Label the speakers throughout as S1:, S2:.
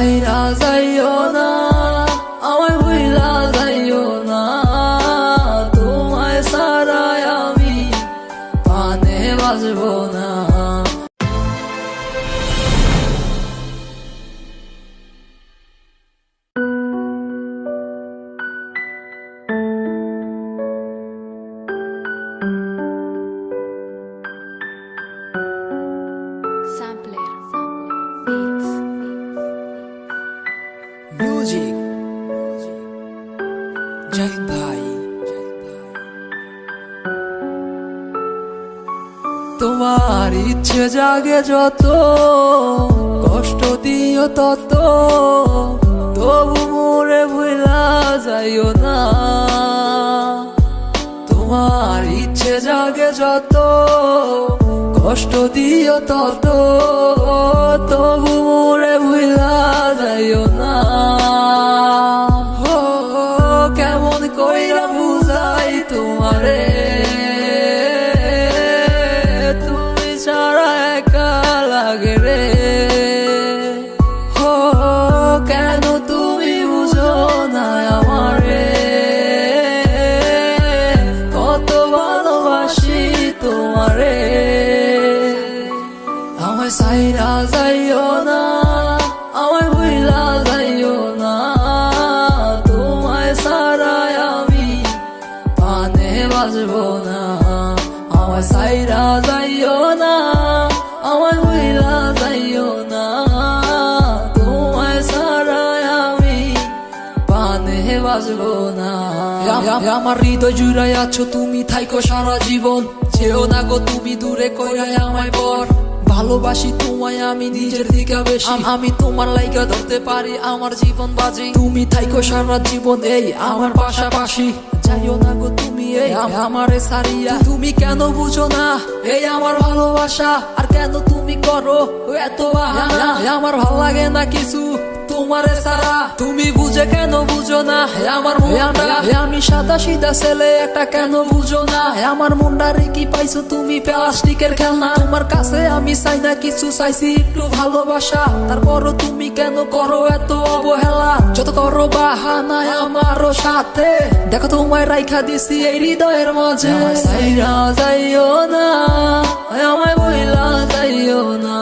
S1: আইরা যাইও না আমার ভুইলা যাইও না। তোমায় সারায় আমি পানে বাজবো না। মিউজিক ভাই তোমার ইচ্ছে জাগে যত, কষ্ট দিও তত, তবু মোরে ভুলা যাইও না। তোমার ইচ্ছে জাগে যত, কষ্ট দিও তত, তবু মোরে কইরা বুঝাই তোমারে। তুমি ছাড়া একা লাগে রে। ও কেন তুমি বুঝো না আমারে? কত ভালোবাসি তোমারে। আমায় সাইরা যাইও না না, আমায় ভুইলা যাইও না। তোমায় সারায় আমি পানে বাজবো না। আমার হৃদয় জুড়াই আছো তুমি, থাইকো সারা জীবন। যেও না গো তুমি, দূরে কইরাই আমায় বর। ভালোবাসি তোমায়, আমি নিজের দিকে বেশি। আমি তোমার লাইকা ধরতে পারি, আমার জীবন বাজি। তুমি থাইকো সারা জীবন এই আমার পাশাপাশি। যাইও না গো তুমি এই আমারে সারিয়া তুমি কেন বুঝো না এই আমার ভালোবাসা? আর কেন তুমি করো এত আমার ভালো লাগে না কিছু তোমারে সারা তুমি আমার মনটা হে আমি সাদা সিধা ছেলে একটা কেন বুঝো না? আমার মুন্ডারে কি পাইছো তুমি? প্লাস্টিকের খেলনা তোমার কাছে আমি চাই না কিছু চাইছি একটু ভালোবাসা। তারপরও তুমি কেন করো এত অবহেলা? যত করো বাহানা আমারও সাথে। দেখো তোমায় রাইখা দিছি এই হৃদয়ের মাঝে। যাইও না আমায় বইলা যাইও না।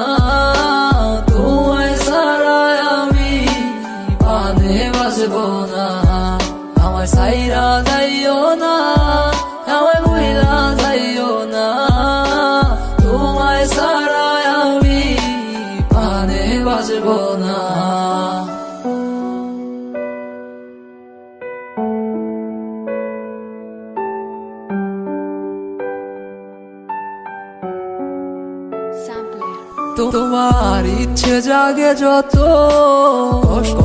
S1: তোমার ইচ্ছে জাগে যত,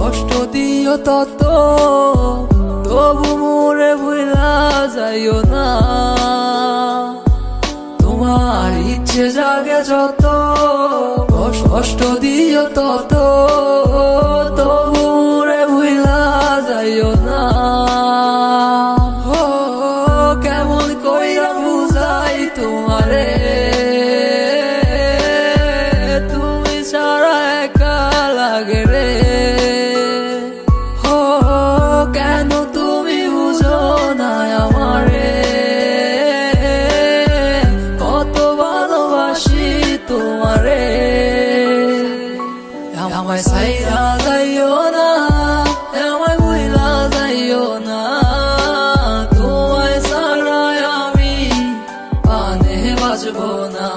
S1: কষ্ট দিও তত। তবু মোরে ভুলা যাইও না। তোমার ইচ্ছে জাগে যত, কষ্ট দিও তত। কেন তুমি বুঝো না আমারে? কত ভালোবাসি তোমারে। আমায় সাইরা যাইও না, আমায় বুঝলা যাইও না। তোমায় সারায় আমি বাজবো না।